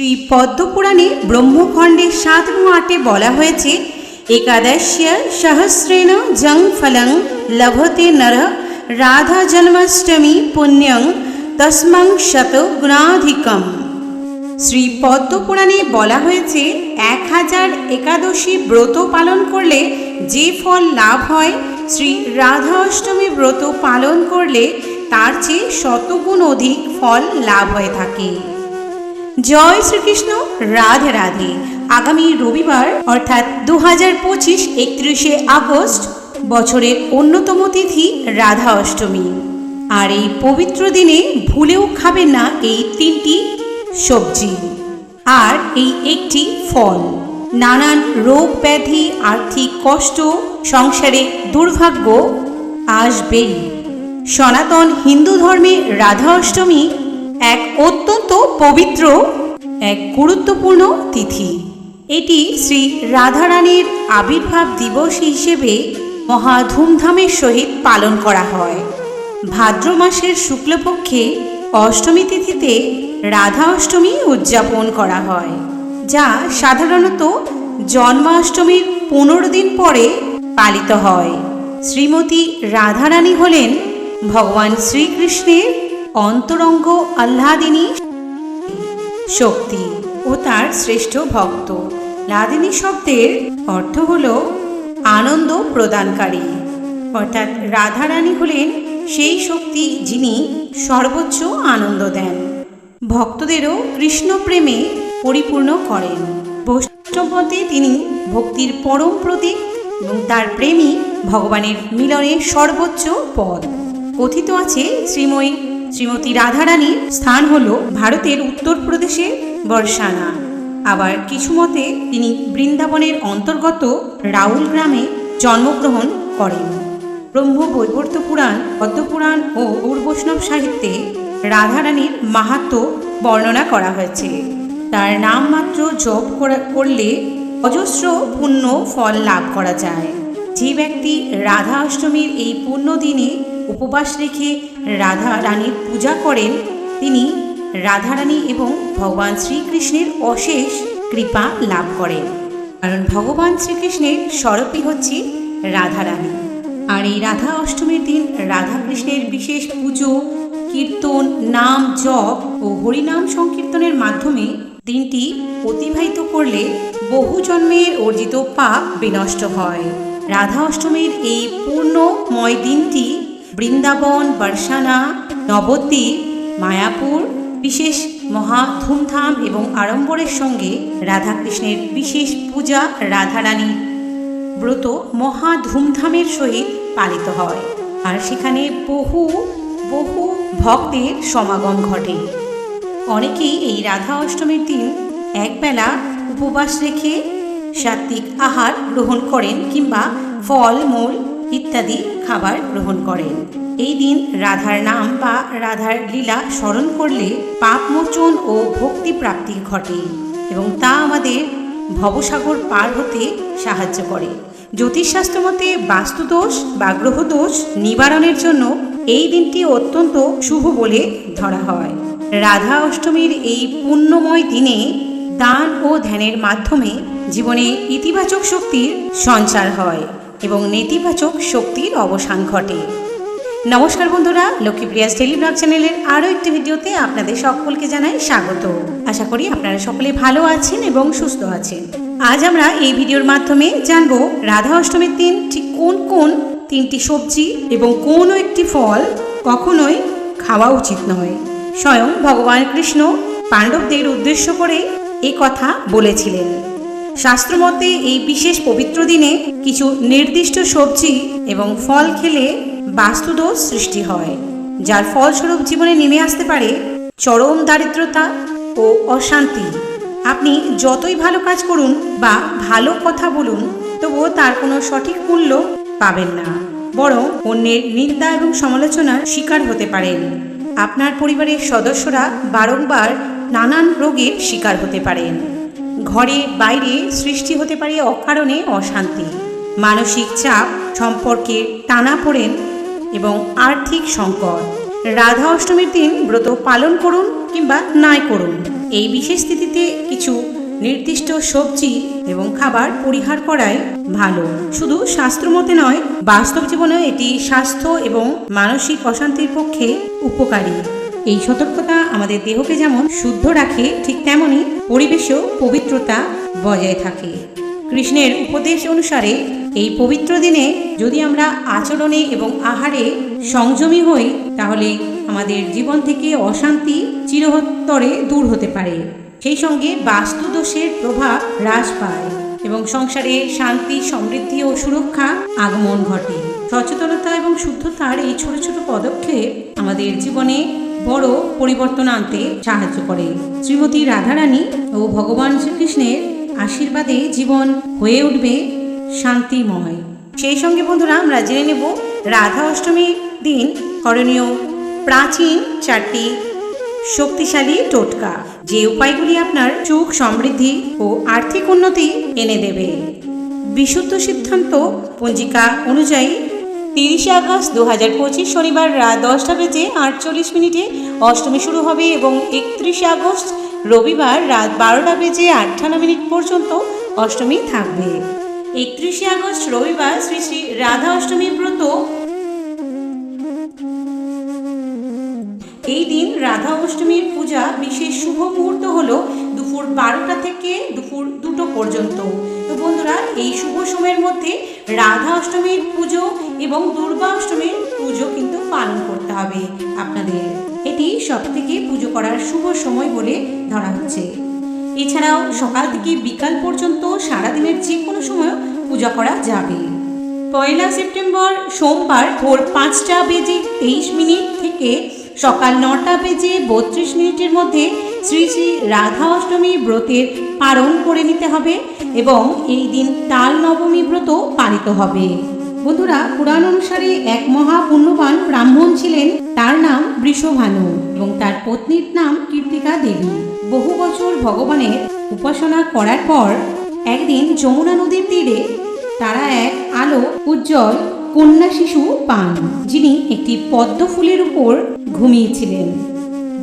শ্রী পদ্মপুরাণে ব্রহ্মখণ্ডের সাত ও আটে বলা হয়েছে, একাদশ্য সহস্রেণ জং ফলং লভতে নর, রাধা জন্মাষ্টমী পুণ্যং, তস্মং শত গুণাধিকম। শ্রী পদ্মপুরাণে বলা হয়েছে, এক হাজার একাদশী ব্রত পালন করলে যে ফল লাভ হয়, শ্রী রাধা অষ্টমী ব্রত পালন করলে তার চেয়ে শতগুণ অধিক ফল লাভ হয়ে থাকে। জয় শ্রীকৃষ্ণ, রাধে রাধে। আগামী রবিবার, অর্থাৎ দু হাজার পঁচিশ একত্রিশে আগস্ট, বছরের অন্যতম তিথি রাধা অষ্টমী। আর এই পবিত্র দিনে ভুলেও খাবেন না এই তিনটি সবজি। আর এই একটি ফল। নানান রোগ ব্যাধি, আর্থিক কষ্ট, সংসারে দুর্ভাগ্য আসবেই। সনাতন হিন্দু ধর্মে রাধা অষ্টমী এক অত্যন্ত পবিত্র, এক গুরুত্বপূর্ণ তিথি। এটি শ্রী রাধারানীর আবির্ভাব দিবস হিসেবে মহা ধুমধামের সহিত পালন করা হয়। ভাদ্র মাসের শুক্লপক্ষে অষ্টমী তিথিতে রাধা অষ্টমী উদযাপন করা হয়, যা সাধারণত জন্মাষ্টমীর পনেরো দিন পরে পালিত হয়। শ্রীমতী রাধারানী হলেন ভগবান শ্রীকৃষ্ণের অন্তরঙ্গ আহ্লাদিনী শক্তি ও তার শ্রেষ্ঠ ভক্ত। লাদিনী শব্দের অর্থ হল আনন্দ প্রদানকারী। অর্থাৎ রাধারানী হলেন সেই শক্তি যিনি সর্বোচ্চ আনন্দ দেন। ভক্তদেরও কৃষ্ণ প্রেমে পরিপূর্ণ করেন। বৈষ্ণবতে তিনি ভক্তির পরম প্রতীক এবং তার প্রেমী ভগবানের মিলনের সর্বোচ্চ পদ কথিত আছে শ্রীময়ী শ্রীমতী রাধারানীর স্থান হল ভারতের উত্তরপ্রদেশের বর্ষানা। আবার কিছু মতে, তিনি বৃন্দাবনের অন্তর্গত রাউল গ্রামে জন্মগ্রহণ করেন। ব্রহ্ম বৈবর্ত পুরাণ পদ্মপুরাণ ও উর্বৈষ্ণব সাহিত্যে রাধারানীর মাহাত্ম বর্ণনা করা হয়েছে। তার নাম মাত্র জপ করা- করলে অজস্র পুণ্য ফল লাভ করা যায়। যে ব্যক্তি রাধা অষ্টমীর এই পুণ্য দিনে উপবাস রেখে রাধা রানীর পূজা করেন, তিনি রাধারানী এবং ভগবান শ্রীকৃষ্ণের অশেষ কৃপা লাভ করেন। কারণ ভগবান শ্রীকৃষ্ণের স্বরূপই হচ্ছে রাধারানী। আর এই রাধা অষ্টমীর দিন রাধা কৃষ্ণের বিশেষ পুজো, কীর্তন, নাম জপ ও হরিনাম সংকীর্তনের মাধ্যমে দিনটি অতিবাহিত করলে বহু জন্মের অর্জিত পাপ বিনষ্ট হয়। রাধা অষ্টমীর এই পূর্ণময় দিনটি বৃন্দাবন, বর্ষানা, নবদ্বীপ, মায়াপুর, বিশেষ মহা ধুমধাম এবং আড়ম্বরের সঙ্গে রাধাকৃষ্ণের বিশেষ পূজা রাধারানীর ব্রত মহা ধুমধামের সহিত পালিত হয়। আর সেখানে বহু বহু ভক্তের সমাগম ঘটে। অনেকেই এই রাধা অষ্টমীর দিন একবেলা উপবাস রেখে সাত্বিক আহার গ্রহণ করেন কিংবা ফল, মূল ইত্যাদি খাবার গ্রহণ করেন এই দিন রাধার নাম বা রাধার লীলা স্মরণ করলে পাপমোচন ও ভক্তি প্রাপ্তি ঘটে এবং তা আমাদের ভবসাগর পার হতে সাহায্য করে। জ্যোতিষশাস্ত্র মতে বাস্তুদোষ বা গ্রহদোষ নিবারণের জন্য এই দিনটি অত্যন্ত শুভ বলে ধরা হয়। রাধা অষ্টমীর এই পুণ্যময় দিনে দান ও ধ্যানের মাধ্যমে জীবনে ইতিবাচক শক্তির সঞ্চার হয়। এবং নেতিবাচক শক্তির অবসান ঘটে। নমস্কার বন্ধুরা, লক্ষ্মীপ্রিয়াস টেলিব্লগ চ্যানেলের আরও একটি ভিডিওতে আপনাদের সকলকে জানাই স্বাগত। আশা করি আপনারা সকলে ভালো আছেন এবং সুস্থ আছেন। আজ আমরা এই ভিডিওর মাধ্যমে জানব রাধা অষ্টমীর দিন ঠিক কোন কোন তিনটি সবজি এবং কোন একটি ফল কখনোই খাওয়া উচিত নয়। স্বয়ং ভগবান কৃষ্ণ পাণ্ডবদের উদ্দেশ্য করে এ কথা বলেছিলেন। শাস্ত্রমতে এই বিশেষ পবিত্র দিনে কিছু নির্দিষ্ট সবজি এবং ফল খেলে বাস্তুদোষ সৃষ্টি হয়, যার ফলস্বরূপ জীবনে নেমে আসতে পারে চরম দারিদ্রতা ও অশান্তি। আপনি যতই ভালো কাজ করুন বা ভালো কথা বলুন, তবুও তার কোনো সঠিক মূল্য পাবেন না, বরং অন্যের নিন্দা এবং সমালোচনার শিকার হতে পারেন। আপনার পরিবারের সদস্যরা বারংবার নানান রোগের শিকার হতে পারেন। ঘরে বাইরে সৃষ্টি হতে পারে অকারণে অশান্তি। মানসিক চাপ সম্পর্কে টানা পড়েন এবং আর্থিক সংকট। রাধা অষ্টমীর দিন ব্রত পালন করুন কিংবা নাই করুন। এই বিশেষ স্থিতিতে কিছু নির্দিষ্ট সবজি এবং খাবার পরিহার করাই ভালো। শুধু শাস্ত্রমতে নয়, বাস্তব জীবনে এটি স্বাস্থ্য এবং মানসিক অশান্তির পক্ষে উপকারী। এই সতর্কতা আমাদের দেহকে যেমন শুদ্ধ রাখে, ঠিক তেমনি পরিবেশেও পবিত্রতা বজায় থাকে। কৃষ্ণের উপদেশ অনুসারে এই পবিত্র দিনে যদি আমরা আচরণে এবং আহারে সংযমী হই, তাহলে আমাদের জীবন থেকে অশান্তি চিরহত্তরে দূর হতে পারে। সেই সঙ্গে বাস্তুদোষের প্রভাব হ্রাস পায় এবং সংসারে শান্তি, সমৃদ্ধি ও সুরক্ষা আগমন ঘটে। সচেতনতা এবং শুদ্ধতার এই ছোট ছোট পদক্ষেপ আমাদের জীবনে বড় পরিবর্তন আনতে সাহায্য করে। শ্রীমতী রাধারানী ও ভগবান শ্রীকৃষ্ণের আশীর্বাদে জীবন হয়ে উঠবে শান্তিময়। সেই সঙ্গে বন্ধুরা, আমরা জেনে নেব রাধা অষ্টমীর দিন করণীয় প্রাচীন চারটি শক্তিশালী টোটকা। যে উপায়গুলি আপনার সুখ, সমৃদ্ধি ও আর্থিক উন্নতি এনে দেবে। বিশুদ্ধ সিদ্ধান্ত পঞ্জিকা অনুযায়ী তিরিশে আগস্ট দু হাজার পঁচিশ শনিবার রাত দশটা বেজে আটচল্লিশ মিনিটে অষ্টমী শুরু হবে এবং একত্রিশে আগস্ট রবিবার রাত বারোটা বেজে আটান্ন মিনিট পর্যন্ত অষ্টমী থাকবে। একত্রিশে আগস্ট রবিবার শ্রী শ্রী রাধা অষ্টমীর ব্রত। এই দিন রাধা অষ্টমীর পূজা বিশেষ শুভ মুহূর্ত হলো দুপুর বারোটা থেকে দুপুর দুটো পর্যন্ত। তো বন্ধুরা, এই শুভ সময়ের মধ্যে রাধা অষ্টমীর পুজো এবং দুর্গা অষ্টমীর পুজো কিন্তু পালন করতে হবে। আপনাদের এটি সব থেকে পুজো করার শুভ সময় বলে ধরা হচ্ছে। এছাড়াও সকাল থেকে বিকাল পর্যন্ত সারাদিনের যে কোনো সময় পূজা করা যাবে। পয়লা সেপ্টেম্বর সোমবার ভোর পাঁচটা বেজে তেইশ মিনিট থেকে সকাল নটা বেজে বত্রিশ মিনিটের মধ্যে শ্রী শ্রী রাধা অষ্টমী ব্রতের পালন করে নিতে হবে এবং এই দিন তাল নবমী ব্রত পালিত হবে। বন্ধুরা, পুরাণ অনুসারে এক মহা পুণ্যবান ব্রাহ্মণ ছিলেন। তার নাম বৃষভানু এবং তার পত্নীর নাম কীর্তিকা দেবী। বহু বছর ভগবানের উপাসনা করার পর একদিন যমুনা নদীর তীরে তারা এক আলো উজ্জ্বল কন্যা শিশু পান, যিনি একটি পদ্ম ফুলের উপর ঘুমিয়েছিলেন।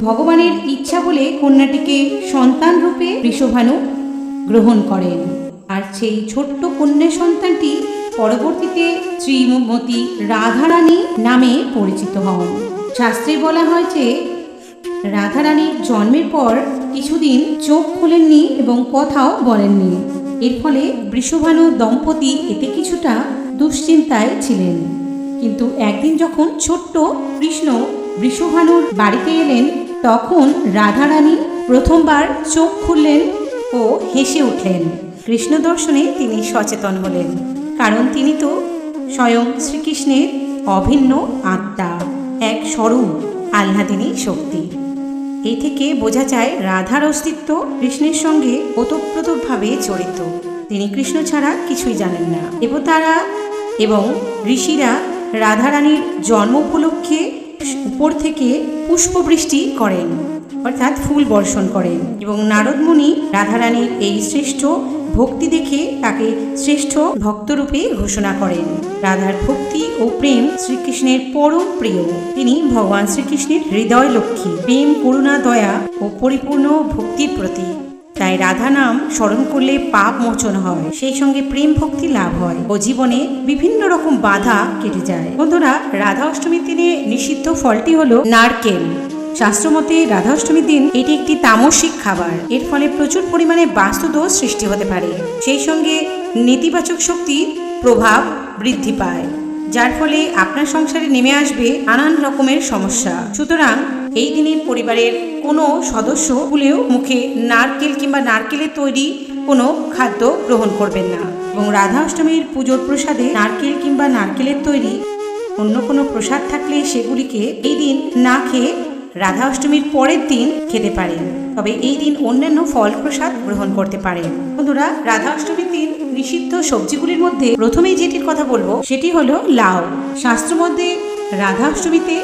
ভগবানের ইচ্ছা বলে কন্যাটিকে সন্তান রূপে ঋষভানু গ্রহণ করেন। আর সেই ছোট্ট কন্যা সন্তানটি পরবর্তীতে শ্রীমতী রাধারানী নামে পরিচিত হন। শাস্ত্রে বলা হয় যে, রাধারানীর জন্মের পর কিছুদিন চোখ খোলেননি এবং কথাও বলেননি। এর ফলে বৃষভানু দম্পতি এতে কিছুটা দুশ্চিন্তায় ছিলেন। কিন্তু একদিন যখন ছোট্ট কৃষ্ণ বৃষভানুর বাড়িতে এলেন, তখন রাধারানী প্রথমবার চোখ খুললেন ও হেসে উঠলেন। কৃষ্ণ দর্শনে তিনি সচেতন হলেন। কারণ তিনি তো স্বয়ং শ্রীকৃষ্ণের অভিন্ন আত্মা, এক স্বরূপ, আহ্লাদিনী শক্তি। এই থেকে বোঝা যায় রাধার অস্তিত্ব কৃষ্ণের সঙ্গে ওতপ্রোতভাবে জড়িত। তিনি কৃষ্ণ ছাড়া কিছুই জানেন না। দেবতারা এবং ঋষিরা রাধারানীর জন্ম উপলক্ষে উপর থেকে পুষ্পবৃষ্টি করেন, অর্থাৎ ফুল বর্ষণ করেন এবং নারদমুনি রাধারানীর এই শ্রেষ্ঠ ভক্তি দেখে তাকে শ্রেষ্ঠ ভক্তরূপে ঘোষণা করেন। রাধার ভক্তি ও প্রেম শ্রীকৃষ্ণের পরম প্রিয়। তিনি ভগবান শ্রীকৃষ্ণের হৃদয় লক্ষ্মী। প্রেম, করুণা, দয়া ও পরিপূর্ণ ভক্তির প্রতি তাই রাধা নাম স্মরণ করলে পাপ মোচন হয়। সেই সঙ্গে প্রেম ভক্তি লাভ হয় ও জীবনে বিভিন্ন রকম বাধা কেটে যায়। বন্ধুরা, রাধা অষ্টমীর দিনে নিষিদ্ধ ফলটি হলো নারকেল। শাস্ত্রমতে রাধা অষ্টমীর দিন এটি একটি তামসিক খাবার। এর ফলে প্রচুর পরিমাণে বাস্তুদোষ সৃষ্টি হতে পারে। সেই সঙ্গে নেতিবাচক শক্তির প্রভাব বৃদ্ধি পায়, যার ফলে আপনার সংসারে নেমে আসবে নানান রকমের সমস্যা। সুতরাং এই দিনে পরিবারের কোনো সদস্য ভুলেও মুখে নারকেল কিংবা নারকেলের তৈরি কোনো খাদ্য গ্রহণ করবেন না এবং রাধা অষ্টমীর পুজোর প্রসাদে নারকেল কিংবা নারকেলের তৈরি অন্য কোনো প্রসাদ থাকলে সেগুলিকে এই দিন না খেয়ে রাধা অষ্টমীর পরের দিন খেতে পারেন। তবে এই দিন অন্যান্য ফল প্রসাদ গ্রহণ করতে পারেন। বন্ধুরা রাধা অষ্টমীর দিন নিষিদ্ধ সবজিগুলির মধ্যে প্রথমেই যেটির কথা বলব, সেটি হলো লাউ। শাস্ত্র মধ্যে রাধা অষ্টমীতে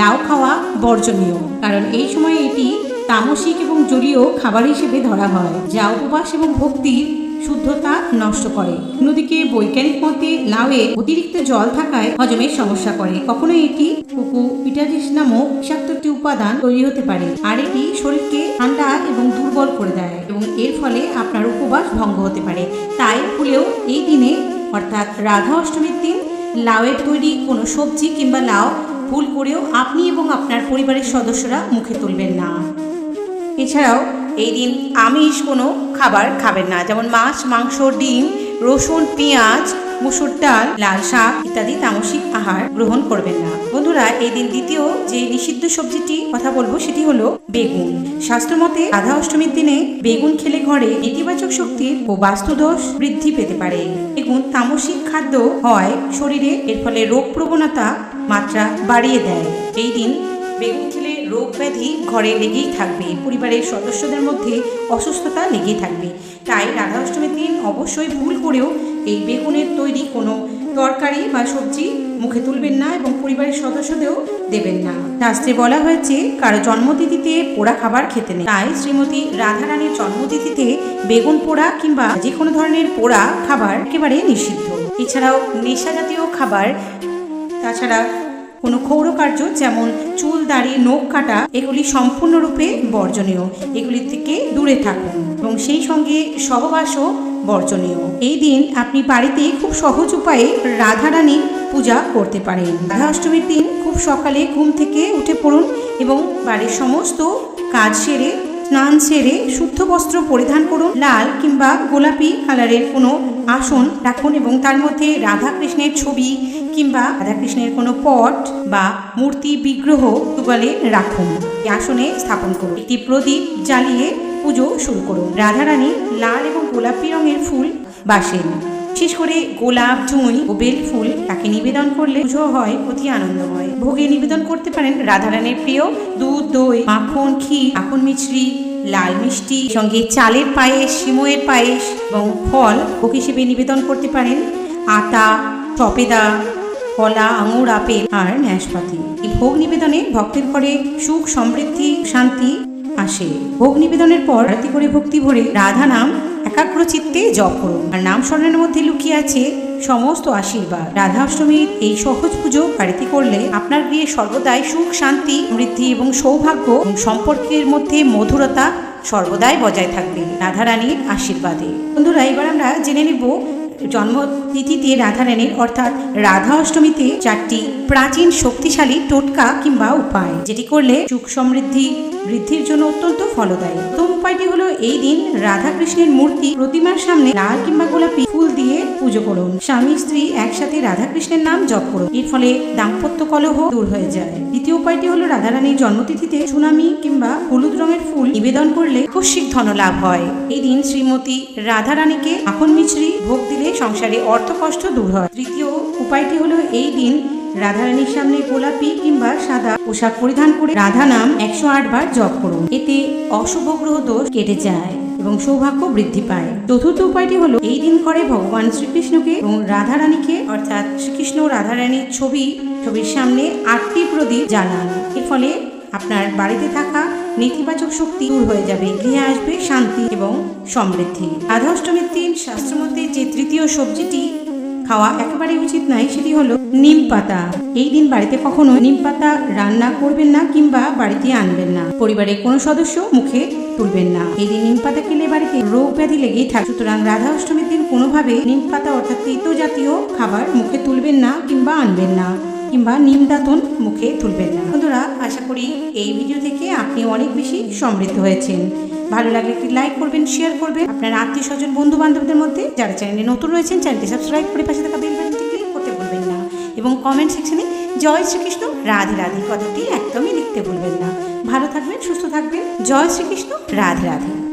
লাউ খাওয়া বর্জনীয়, কারণ এই সময়ে এটি তামসিক এবং জলীয় খাবার হিসেবে ধরা হয়, যা উপবাস এবং ভক্তির শুদ্ধতা নষ্ট করে। অন্যদিকে বৈজ্ঞানিক মতে লাউয়ে অতিরিক্ত জল থাকায় হজমের সমস্যা করে। কখনো এটি কোকো পিটাজিস নামক বিষাক্ত একটি উপাদান তৈরি হতে পারে। আর এটি শরীরকে ঠান্ডা এবং দুর্বল করে দেয় এবং এর ফলে আপনার উপবাস ভঙ্গ হতে পারে। তাই ভুলেও এই দিনে, অর্থাৎ রাধা অষ্টমীর দিন, লাউয়ের তৈরি কোনো সবজি কিংবা লাউ ভুল করেও আপনি এবং আপনার পরিবারের সদস্যরা মুখে তুলবেন না। এছাড়াও এই দিন আমিষ কোনো খাবার খাবেন না। যেমন মাছ, মাংস, ডিম, রসুন, পেঁয়াজ, মুসুর ডাল, লাল শাক ইত্যাদি তামসিক আহার গ্রহণ করবেন না। বন্ধুরা, এই দিন দ্বিতীয় যে নিষিদ্ধ সবজিটি কথা বলব সেটি হলো বেগুন। শাস্ত্রমতে রাধা অষ্টমীর দিনে বেগুন খেলে ঘরে নেতিবাচক শক্তির ও বাস্তুদোষ বৃদ্ধি পেতে পারে। বেগুন তামসিক খাদ্য হয় শরীরে, এর ফলে রোগ প্রবণতা মাত্রা বাড়িয়ে দেয়। এই দিন বেগুন রোগ ব্যাধি ঘরে লেগেই থাকবে। পরিবারের সদস্যদের মধ্যে অসুস্থতা লেগেই থাকবে। তাই রাধা অষ্টমীর দিন অবশ্যই ভুল করেও এই বেগুনের তৈরি কোনো তরকারি বা সবজি মুখে তুলবেন না এবং পরিবারের সদস্যদেরও দেবেন না। শাস্ত্রে বলা হয়েছে, কারও জন্মতিথিতে পোড়া খাবার খেতে নেই। তাই শ্রীমতী রাধারানীর জন্মতিথিতে বেগুন পোড়া কিংবা যে কোনো ধরনের পোড়া খাবার একেবারে নিষিদ্ধ। এছাড়াও নেশা জাতীয় খাবার, তাছাড়া কোনো ক্ষৌরকার্য যেমন চুল, দাড়ি, নখ কাটা, এগুলি সম্পূর্ণরূপে বর্জনীয়। এগুলি থেকে দূরে থাকুন এবং সেই সঙ্গে সহবাসও বর্জনীয়। এই দিন আপনি বাড়িতে খুব সহজ উপায়ে রাধারানী পূজা করতে পারেন। রাধা অষ্টমীর দিন খুব সকালে ঘুম থেকে উঠে পড়ুন এবং বাড়ির সমস্ত কাজ সেরে স্নান সেরে শুদ্ধ বস্ত্র পরিধান করুন। লাল কিংবা গোলাপি কালারের কোনো আসন রাখুন এবং তার মধ্যে রাধা কৃষ্ণের ছবি কিংবা রাধাকৃষ্ণের কোনো পট বা মূর্তি বিগ্রহ তুগালে রাখুন। আসনে স্থাপন করুন। একটি প্রদীপ জ্বালিয়ে পুজো শুরু করুন। রাধারানী লাল এবং গোলাপি রঙের ফুল বাসেন। বিশেষ করে গোলাপ, জুঁই ও বেল ফুল তাকে নিবেদন করলে পুজো হয় অতি আনন্দময়। ভোগে নিবেদন করতে পারেন রাধারানের প্রিয় দুধ, দই, মাখন ক্ষীর মাখন মিছরি, লাল মিষ্টি, সঙ্গে চালের পায়েস, সিময়ের পায়েস এবং ফল ভোগ হিসেবে নিবেদন করতে পারেন আটা সপেদা কলা, আঙুর, আপেল আর ন্যাসপাতি। এই ভোগ নিবেদনে ভক্তের ঘরে সুখ, সমৃদ্ধি, শান্তি আসে। ভোগ নিবেদনের পর আরতি করে ভক্তি ভরে রাধা নাম একাগ্র চিত্তে জপ করুন। আর নাম স্মরণের মধ্যে লুকিয়ে আছে সমস্ত আশীর্বাদ। রাধা অষ্টমীর এই সহজ পুজো বাড়িতে করলে আপনার গৃহে সর্বদাই সুখ, শান্তি, সমৃদ্ধি এবং সৌভাগ্য সম্পর্কের মধ্যে মধুরতা সর্বদাই বজায় থাকবে রাধারানীর আশীর্বাদে। বন্ধুরা, এবার আমরা জেনে নেব জন্মতিথিতে রাধারানীর অর্থাৎ রাধা অষ্টমীতে চারটি প্রাচীন শক্তিশালী টোটকা কিংবা উপায়, যেটি করলে সুখ, সমৃদ্ধি বৃদ্ধির জন্য অত্যন্ত ফলদায়ী। প্রথম উপায়টি হলো এই দিন রাধা কৃষ্ণের মূর্তি প্রতিমার সামনে লাল কিংবা গোলাপি ফুল দিয়ে পুজো করুন। স্বামী, স্ত্রী একসাথে রাধা কৃষ্ণের নাম জপ করুন। এর ফলে দাম্পত্য কলহ দূর হয়ে যায়। দ্বিতীয় উপায়টি হলো রাধারানীর জন্মতিথিতে সুনামি কিংবা হলুদ রঙের ফুল নিবেদন করলে আকস্মিক ধন লাভ হয়। এই দিন শ্রীমতী রাধারানীকে মাখন মিছরি ভোগ দিলে সংসারে অর্থকষ্ট দূর হয়। তৃতীয় উপায়টি হলো এই দিন রাধারানীর সামনে গোলাপি কিংবা সাদা পোশাক পরিধান করে রাধা নাম একশো আট বার জপ করুন। এতে অশুভ গ্রহ দোষ কেটে যায় এবং সৌভাগ্য বৃদ্ধি পায়। চতুর্থ উপায়টি হলো, এই দিন করে ভগবান শ্রীকৃষ্ণকে এবং রাধারানীকে, অর্থাৎ শ্রীকৃষ্ণ রাধারানীর ছবি, ছবির সামনে আটটি প্রদীপ জ্বালান। এর ফলে আপনার বাড়িতে থাকা নেতিবাচক শক্তি দূর হয়ে যাবে, গৃহে আসবে শান্তি এবং সমৃদ্ধি। রাধা অষ্টমীর দিন শাস্ত্রমতে যে তৃতীয় সবজিটি খাওয়া একেবারে উচিত নয় সেটি হলো নিম পাতা। এই দিন বাড়িতে কখনো নিম পাতা রান্না করবেন না কিংবা বাড়িতে আনবেন না। পরিবারের কোনো সদস্য মুখে তুলবেন না। এই দিন নিম পাতা খেলে বাড়িতে রোগ ব্যাধি লেগেই থাকে। সুতরাং রাধা অষ্টমীর দিন কোনোভাবে নিম পাতা অর্থাৎ তিতো জাতীয় খাবার মুখে তুলবেন না কিংবা আনবেন না। কিংবা নিম মুখে তুলবেন না। বন্ধুরা, আশা করি এই ভিডিও থেকে আপনি অনেক বেশি সমৃদ্ধ হয়েছেন। ভালো লাগলে একটি লাইক করবেন শেয়ার করবেন। আপনার আত্মীয় স্বজন বন্ধু বান্ধবদের মধ্যে যারা চ্যানেলে নতুন রয়েছেন চ্যানেলটি সাবস্ক্রাইব করে পাশে থাকা বেল ক্লিক করতে ভুলবেন না। এবং কমেন্ট সেকশনে জয় শ্রীকৃষ্ণ, রাধে রাধে কথাটি একদমই লিখতে ভুলবেন না। ভালো থাকবেন, সুস্থ থাকবেন। জয় শ্রীকৃষ্ণ, রাধে রাধে।